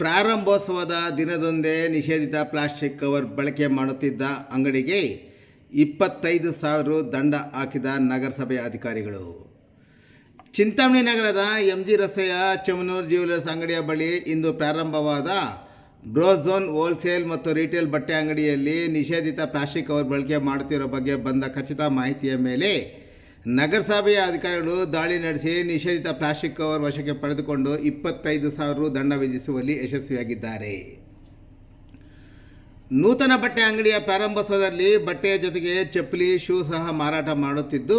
ಪ್ರಾರಂಭೋತ್ಸವದ ದಿನದಂದೇ ನಿಷೇಧಿತ plastic cover ಬಳಕೆ ಮಾಡುತ್ತಿದ್ದ ಅಂಗಡಿಗೆ ಇಪ್ಪತ್ತೈದು ಸಾವಿರ ದಂಡ ಹಾಕಿದ ನಗರಸಭೆ ಅಧಿಕಾರಿಗಳು. ಚಿಂತಾಮಣಿ ನಗರದ ಎಂ ಜಿ ರಸ್ತೆಯ ಚಮನೂರ್ ಜ್ಯುವೆಲರ್ಸ್ ಅಂಗಡಿಯ ಬಳಿ ಇಂದು ಪ್ರಾರಂಭವಾದ ಬ್ರೋಝೋನ್, ಹೋಲ್ಸೇಲ್ ಮತ್ತು ರಿಟೇಲ್ ಬಟ್ಟೆ ಅಂಗಡಿಯಲ್ಲಿ ನಿಷೇಧಿತ ಪ್ಲಾಸ್ಟಿಕ್ ಕವರ್ ಬಳಕೆ ಮಾಡುತ್ತಿರೋ ಬಗ್ಗೆ ಬಂದ ಖಚಿತ ಮಾಹಿತಿಯ ಮೇಲೆ ನಗರಸಭೆಯ ಅಧಿಕಾರಿಗಳು ದಾಳಿ ನಡೆಸಿ ನಿಷೇಧಿತ ಪ್ಲಾಸ್ಟಿಕ್ ಕವರ್ ವಶಕ್ಕೆ ಪಡೆದುಕೊಂಡು ಇಪ್ಪತ್ತೈದು ಸಾವಿರ ದಂಡ ವಿಧಿಸುವಲ್ಲಿ ಯಶಸ್ವಿಯಾಗಿದ್ದಾರೆ. ನೂತನ ಬಟ್ಟೆ ಅಂಗಡಿಯ ಪ್ರಾರಂಭೋತ್ಸವದಲ್ಲಿ ಬಟ್ಟೆಯ ಜೊತೆಗೆ ಚಪ್ಪಲಿ, ಶೂ ಸಹ ಮಾರಾಟ ಮಾಡುತ್ತಿದ್ದು,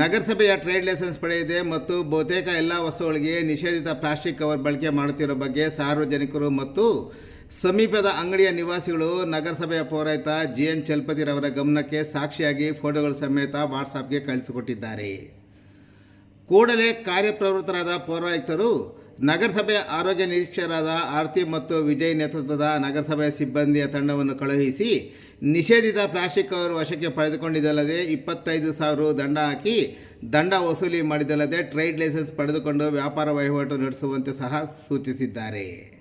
ನಗರಸಭೆಯ ಟ್ರೇಡ್ ಲೈಸೆನ್ಸ್ ಪಡೆಯಿದೆ ಮತ್ತು ಬಹುತೇಕ ಎಲ್ಲ ವಸ್ತುಗಳಿಗೆ ನಿಷೇಧಿತ ಪ್ಲಾಸ್ಟಿಕ್ ಕವರ್ ಬಳಕೆ ಮಾಡುತ್ತಿರೋ ಬಗ್ಗೆ ಸಾರ್ವಜನಿಕರು ಮತ್ತು ಸಮೀಪದ ಅಂಗಡಿಯ ನಿವಾಸಿಗಳು, ನಗರಸಭೆಯ ಪೌರಾಯಿತ ಜಿ ಎನ್ ಚಲಪತಿರವರ ಗಮನಕ್ಕೆ ಸಾಕ್ಷಿಯಾಗಿ ಫೋಟೋಗಳ ಸಮೇತ ವಾಟ್ಸಾಪ್ಗೆ ಕಳಿಸಿಕೊಟ್ಟಿದ್ದಾರೆ. ಕೂಡಲೇ ಕಾರ್ಯಪ್ರವೃತ್ತರಾದ ಪೌರಾಯುಕ್ತರು ನಗರಸಭೆಯ ಆರೋಗ್ಯ ನಿರೀಕ್ಷಕರಾದ ಆರತಿ ಮತ್ತು ವಿಜಯ್ ನೇತೃತ್ವದ ನಗರಸಭೆಯ ಸಿಬ್ಬಂದಿಯ ತಂಡವನ್ನು ಕಳುಹಿಸಿ ನಿಷೇಧಿತ ಪ್ಲಾಸ್ಟಿಕ್ ಅವರು ವಶಕ್ಕೆ ಪಡೆದುಕೊಂಡಿದ್ದಲ್ಲದೆ ಇಪ್ಪತ್ತೈದು ಸಾವಿರ ದಂಡ ಹಾಕಿ ದಂಡ ವಸೂಲಿ ಮಾಡಿದಲ್ಲದೆ ಟ್ರೇಡ್ ಲೈಸೆನ್ಸ್ ಪಡೆದುಕೊಂಡು ವ್ಯಾಪಾರ ವಹಿವಾಟು ನಡೆಸುವಂತೆ ಸಹ ಸೂಚಿಸಿದ್ದಾರೆ.